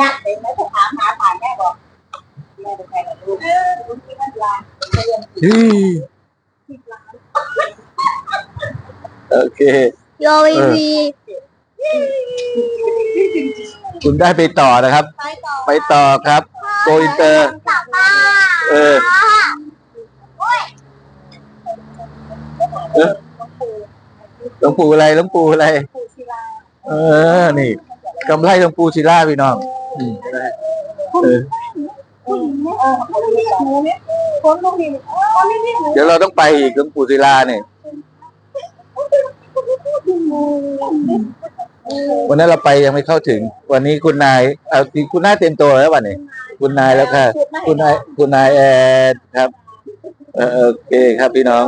ยากเลยนะถ้าถามหาผ่านแม่บอกแม่เป็นใครกับลูกลูกที่มันลาเรียนอืมที่ร้านโอเค โยวีวีคุณได้ไปต่อนะครับ ไปต่อไปต่อครับโกอินเตอร์กลับบ้านเออหลวงปู่อะไรหลวงปู่อะไรปูศิลาเออ นี่กำไรหลวงปู่ศิลาพี่น้อง อืมเออผู้หญิงเนี่ยเขาไม่ได้หนูเนี่ยคนลูกนี่เขาไม่ได้หนูเดี๋ยวเราต้องไปอีกหลวงปู่ศิลาเนี่ยวันนั้นเราไปยังไม่เข้าถึง วันนี้คุณนายเอาคุณนายเต็มตัวแล้ววันนี้คุณนายแล้วค่ะ คุณนายคุณนายแอดครับ เออโอเคครับพี่น้อง